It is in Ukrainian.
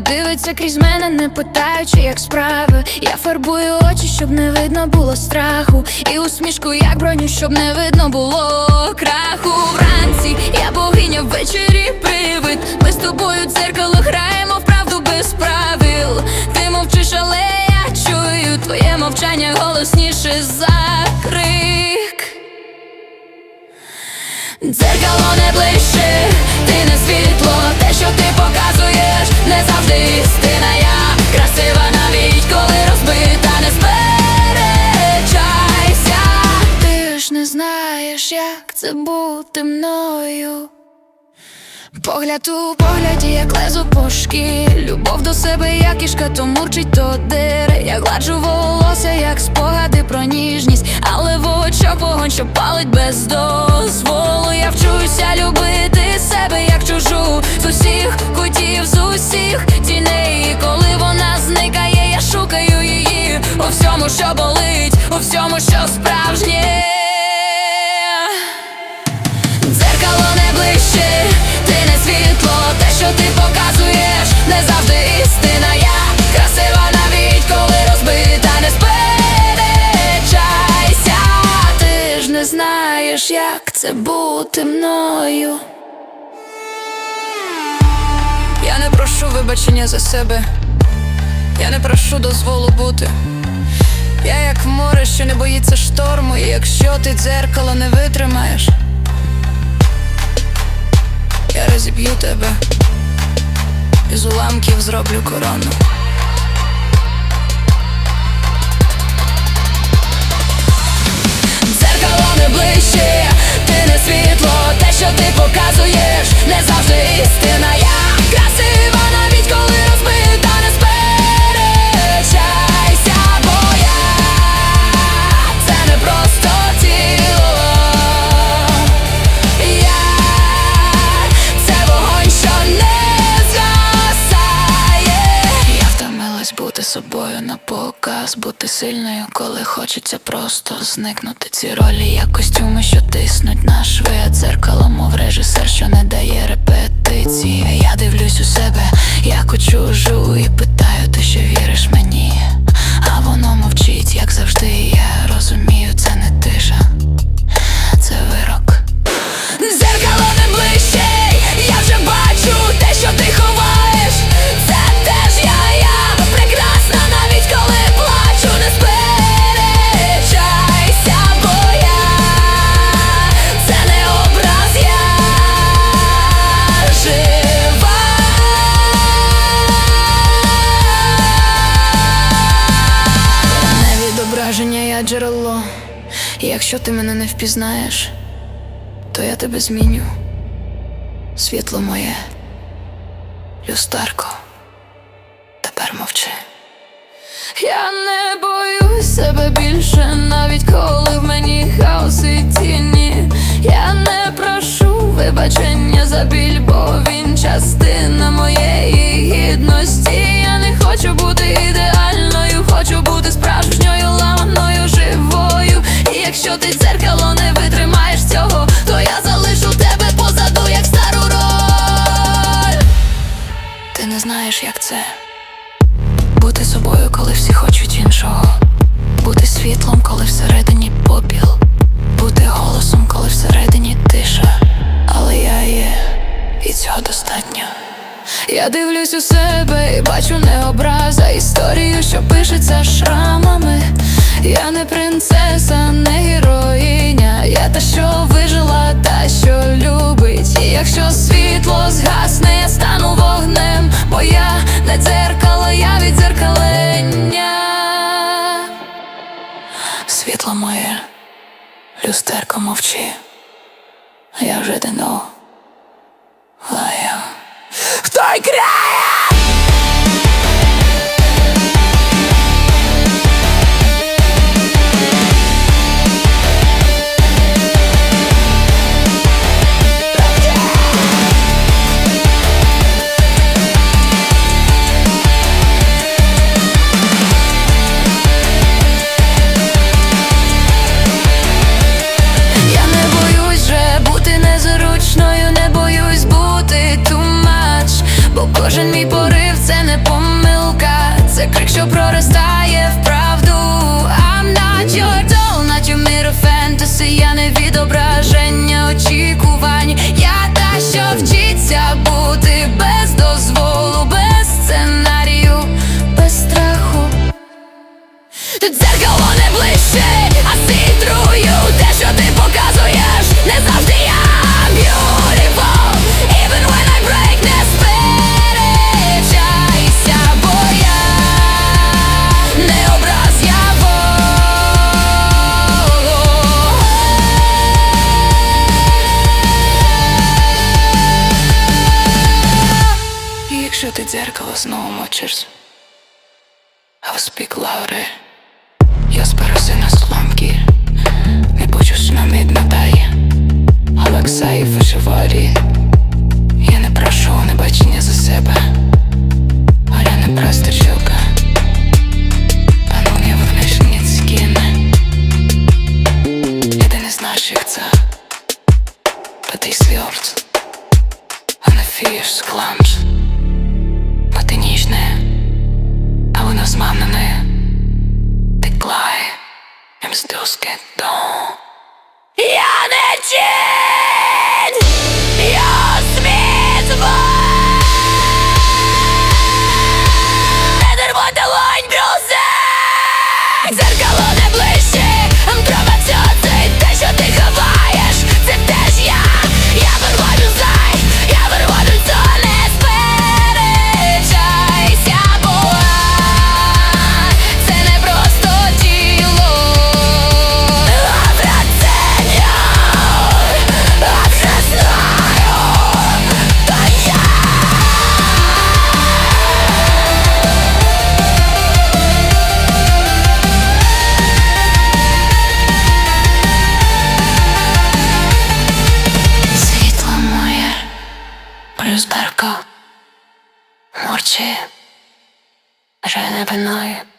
Дивиться крізь мене, не питаючи, як справи. Я фарбую очі, щоб не видно було страху. І усмішку, як броню, щоб не видно було краху. Вранці я богиня ввечері привид. Ми з тобою дзеркало граємо в правду без правил. Ти мовчиш, але я чую твоє мовчання голосніше за крик. Дзеркало не ближче, ти не світло, те, що ти показуєш, не завжди істина. Я красива навіть коли розбита, не сперечайся. Ти ж не знаєш, як це бути мною. Погляд у погляді, як лезо по шкірі. Любов до себе, як кішка, то мурчить, то дере. Я гладжу волосся, як спогади про очах вогонь, що палить без дозволу. Я вчуся любити себе, як чужу. З усіх кутів, з усіх тіней. І Коли вона зникає, я шукаю її. У всьому, що болить, у всьому, що справжнє. Дзеркало не ближче, ти не світло, те, що ти показуєш, не завжди істина. Прошу за себе, я не прошу дозволу бути. Я як море, що не боїться шторму, і якщо ти дзеркало не витримаєш. Я розіб'ю тебе Із уламків зроблю корону Дзеркало не ближче, ти не світло, те, що ти показуєш, не завжди істина бути собою на показ, бути сильною, коли хочеться просто зникнути. Ці ролі, як костюми, що тиснуть на шви, дзеркало, мов режисер, що не дає репетиції. Я дивлюсь у себе, як у чужу, і питаю, І якщо ти мене не впізнаєш, то я тебе зміню. Світло моє, люстерко, тепер мовчи. Я не боюсь себе більше, навіть коли в мені хаос і тіні. Я не прошу вибачення за біль, бо він частина моєї гідності. Бути собою, коли всі хочуть іншого, бути світлом, коли всередині попіл, бути голосом, коли всередині тиша. Але я є, і цього достатньо. Я дивлюсь у себе і бачу не образа історію, що пишеться шрамами. Я не принцеса, не героїня, я та, що вижила, та, що любить. І якщо світло згасне, мовчи, я вже давно лаю. Хто й Я секрет, що дзеркало знову мочишся, а в спік лаури я сперся на сломки, не почусь нам міднотай, Алекса і фашиварі. Я не прошу небачення за себе, але не прострілка. I'm still scared though. Yeah, never know.